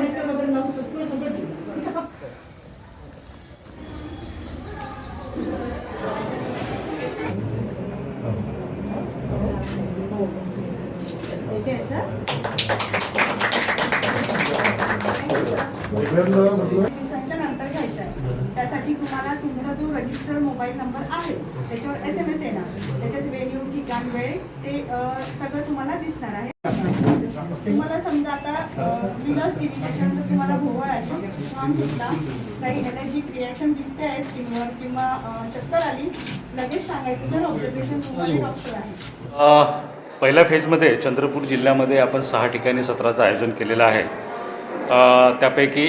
Admission वगैरे नंतर घ्यायचा आहे. त्यासाठी तुम्हाला तुमचा जो रजिस्टर मोबाईल नंबर आहे त्याच्यावर एस एम एस येणार. त्याच्यात वेळ ठिकाण वेळ ते सगळं तुम्हाला दिसणार आहे. तुम्हाला समजा आता अ, मी लस दिली त्याच्यानंतर तुम्हाला भोवळ आली घाम सुटला काही एलर्जिक रिॲक्शन दिसते आहे स्किनवर किंवा चक्कर आली लगेच सांगायचं. जर ऑब्झर्वेशन तुम्हाला डॉक्टर आहे. अ, पहिल्या फेजमध्ये चंद्रपूर जिल्ह्यामध्ये आपण सहा ठिकाणी सत्राचं आयोजन केलेलं आहे. अ, त्यापैकी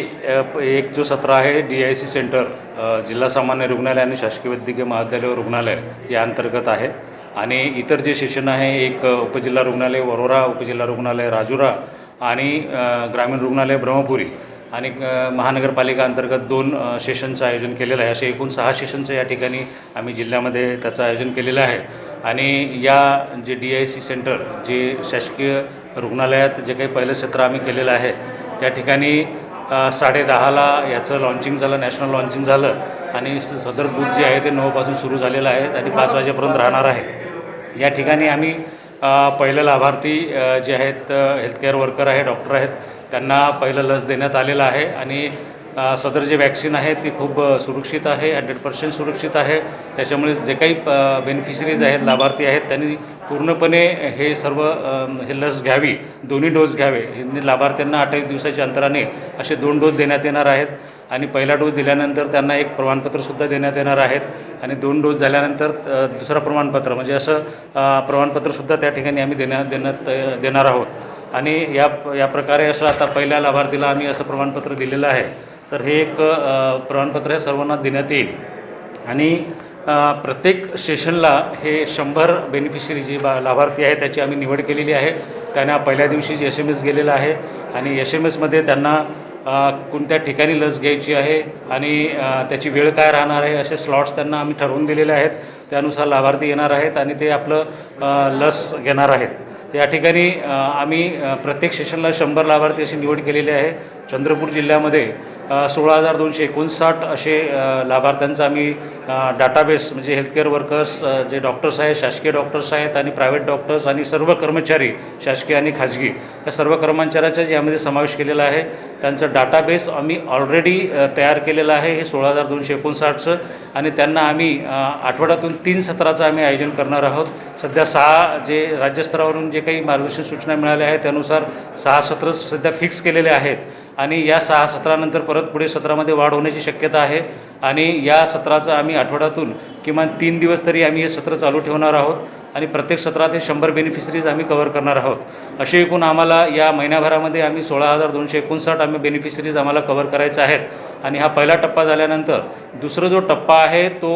एक जो सत्र आहे डी आय सी सेंटर जिल्हा सामान्य रुग्णालय आणि शासकीय वैद्यकीय महाविद्यालय व रुग्णालय या अंतर्गत आहे. आणि इतर जे सेशन आहे एक उपजिल्हा रुग्णालय वरोरा उपजिल्हा रुग्णालय राजुरा आणि ग्रामीण रुग्णालय ब्रह्मपुरी आणि महानगरपालिका अंतर्गत दोन सेशनचं आयोजन केलेलं आहे. असे एकूण सहा सेशनचं या ठिकाणी आम्ही जिल्ह्यामध्ये त्याचं आयोजन केलेलं आहे. आणि या जे डी आय सी सेंटर जे शासकीय रुग्णालयात जे काही पहिलं सत्र आम्ही केलेलं आहे त्या ठिकाणी साडेदहाला याचं लॉन्चिंग झालं नॅशनल लॉन्चिंग झालं आणि स- सदर बूथ जे आहे ते नऊपासून सुरू झालेलं आहे आणि पाच वाजेपर्यंत राहणार आहे. या ठिकाणी आम्ही पहिलं लाभार्थी जे आहेत हेल्थकेअर वर्कर आहे डॉक्टर आहेत त्यांना पहिलं लस देण्यात आलेलं आहे आणि सदर जे वॅक्सिन आहे ती खूप सुरक्षित आहे हंड्रेड पर्सेंट सुरक्षित आहे. त्याच्यामुळे जे काही बेनिफिशरीज आहेत लाभार्थी आहेत त्यांनी पूर्णपणे हे सर्व हे लस घ्यावी दोन्ही डोस घ्यावे. हे लाभार्थ्यांना अठ्ठावीस दिवसाच्या अंतराने असे दोन डोस देण्यात येणार आहेत. आणि पहिला डोस दिल्यानंतर त्यांना एक प्रमाणपत्रसुद्धा देण्यात येणार आहेत. आणि दोन डोस झाल्यानंतर दुसरं प्रमाणपत्र म्हणजे असं प्रमाणपत्रसुद्धा त्या ठिकाणी आम्ही देण्यात देण्यात देणार आहोत. आणि या या प्रकारे असं आता पहिल्या लाभार्थीला आम्ही असं प्रमाणपत्र दिलेलं आहे. तर हे एक प्रमाणपत्र हे सर्वांना देण्यात येईल. आणि प्रत्येक सेशनला हे शंभर बेनिफिशरी जे बा लाभार्थी आहे त्याची आम्ही निवड केलेली आहे. त्यांना पहिल्या दिवशी एस एम एस गेलेला आहे. आणि एस एम एसमध्ये त्यांना कोणत्या ठिकाणी लस घ्यायची आहे आणि त्याची वेळ काय राहणार आहे असे स्लॉट्स त्यांना आम्ही ठरवून दिलेले आहेत. त्यानुसार लाभार्थी येणार आहेत आणि ते आपलं लस घेणार आहेत. या ठिकाणी आम्ही प्रत्येक सेशनला शंभर लाभार्थी अशी निवड केलेली आहे. चंद्रपूर जिल्ह्यामध्ये सोळा हजार दोनशे एकोणसाठ असे लाभार्थ्यांचा आम्ही डाटाबेस म्हणजे हेल्थकेअर वर्कर्स जे डॉक्टर्स आहेत शासकीय डॉक्टर्स आहेत आणि प्रायव्हेट डॉक्टर्स आणि सर्व कर्मचारी शासकीय आणि खाजगी या सर्व कर्मचाऱ्याचा जे यामध्ये समावेश केलेला आहे. त्यांचं डाटाबेस आम्ही ऑलरेडी तयार केलेलं आहे. हे सोळा हजार दोनशे एकोणसाठचं आणि त्यांना आम्ही आठवड्यातून तीन सत्राचं आम्ही आयोजन करणार आहोत. सध्या सहा जे राज्यस्तरावरून जे काही मार्गदर्शन सूचना मिळाल्या आहेत त्यानुसार सहा सत्र सध्या फिक्स केलेले आहेत. आणि या सहा सत्रानंतर परत पुढे सत्रामध्ये वाढ होण्याची शक्यता आहे. आणि या सत्राचं आम्ही आठवड्यातून किमान तीन दिवस तरी आम्ही हे सत्र चालू ठेवणार आहोत. आणि प्रत्येक सत्रात हे शंभर बेनिफिशरीज आम्ही कव्हर करणार आहोत. असे एकूण आम्हाला या महिन्याभरामध्ये आम्ही सोळा हजार दोनशे एकोणसाठ आम्ही बेनिफिशरीज आम्हाला कव्हर करायचे आहेत. आणि हा पहिला टप्पा झाल्यानंतर दुसरा जो टप्पा आहे तो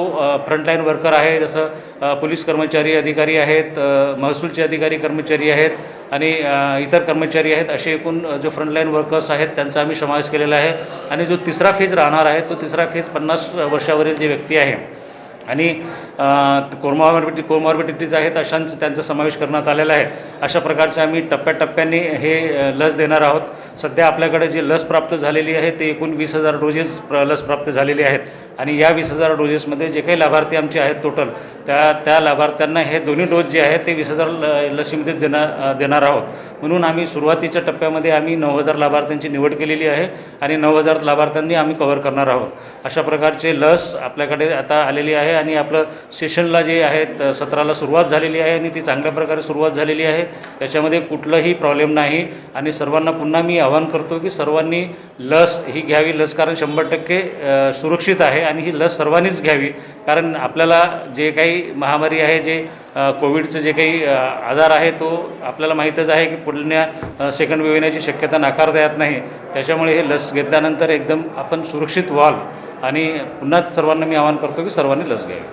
फ्रंटलाईन वर्कर आहे. जसं पोलीस कर्मचारी अधिकारी आहेत महसूलचे अधिकारी कर्मचारी आहेत आणि इतर कर्मचारी आहेत असे एकूण जो फ्रंटलाईन वर्कर्स आहेत त्यांचा आम्ही समावेश केलेला आहे. आणि जो तिसरा फेज राहणार आहे तो तिसरा फेज पन्नास वर्षावरील जे व्यक्ती आहे. आणि कोमॉर्बिटी कोमॉर्बिडिटीज आहेत अशांचा त्यांचा समावेश करण्यात आलेला आहे. अशा प्रकारचे आम्ही टप्प्याटप्प्याने हे लस देणार आहोत. सध्या आपल्याकडे जी लस प्राप्त झालेली आहे ते एकूण वीस हजार डोजेस प्र लस प्राप्त झालेली आहेत. आणि या वीस हजार डोजेसमध्ये जे काही लाभार्थी आमचे आहेत टोटल त्या त्या लाभार्थ्यांना हे दोन्ही डोस जे आहेत ते वीस हजार ल लसीमध्ये देणार देणार आहोत. म्हणून आम्ही सुरुवातीच्या टप्प्यामध्ये आम्ही नऊ हजार लाभार्थ्यांची निवड केलेली आहे आणि नऊ हजार लाभार्थ्यांनी आम्ही कव्हर करणार आहोत. अशा प्रकारचे लस आपल्याकडे आता आलेली आहे आणि आपलं सेशनला जे आहेत सत्राला सुरुवात झालेली आहे आणि ती चांगल्या प्रकारे सुरुवात झालेली आहे. त्याच्यामध्ये कुठलंही प्रॉब्लेम नाही. आणि सर्वांना पुन्हा मी आवाहन करतो की सर्वांनी लस ही घ्यावी. लस कारण शंभर टक्के सुरक्षित आहे आणि ही लस सर्वांनीच घ्यावी. कारण आपल्याला जे काही महामारी आहे जे कोविडचं जे काही आजार आहे तो आपल्याला माहीतच आहे की पुढल्या सेकंड वेव्ह येण्याची शक्यता नाकारता येत नाही. त्याच्यामुळे हे लस घेतल्यानंतर एकदम आपण सुरक्षित व्हाल. आणि पुन्हा सर्वांना मी आवाहन करतो की सर्वांनी लस घ्यावी.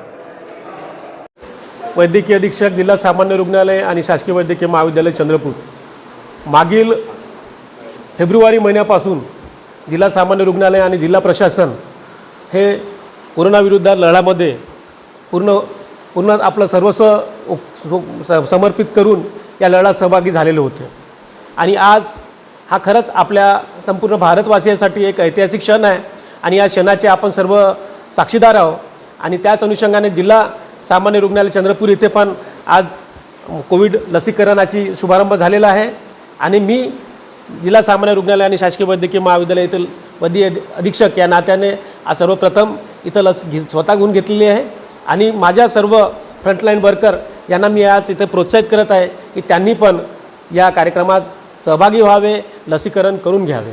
वैद्यकीय अधीक्षक जिल्हा सामान्य रुग्णालय आणि शासकीय वैद्यकीय महाविद्यालय चंद्रपूर. मागील फेब्रुवारी महिन्यापासून जिल्हा सामान्य रुग्णालय आणि जिल्हा प्रशासन हे कोरोनाविरुद्ध लढ्यामध्ये पूर्ण पूर्ण आपलं सर्वस्व उप- स- समर्पित करून या लढ्यात सहभागी झालेले होते. आणि आज हा खरंच आपल्या संपूर्ण भारतवासियांसाठी एक ऐतिहासिक क्षण आहे. आणि या क्षणाचे आपण सर्व साक्षीदार आहोत. आणि त्याच अनुषंगाने जिल्हा सामान्य रुग्णालय चंद्रपूर इथे पण आज कोविड लसीकरणाची शुभारंभ झालेला आहे. आणि मी जिल्हा सामान्य रुग्णालय आणि शासकीय वैद्यकीय महाविद्यालय येथील वैद्य अधीक्षक या नात्याने आज सर्वप्रथम इथं लस घे स्वतः घेऊन घेतलेली आहे. आणि माझ्या सर्व फ्रंटलाईन वर्कर यांना मी आज इथं प्रोत्साहित करत आहे की त्यांनी पण या कार्यक्रमात सहभागी व्हावे लसीकरण करून घ्यावे.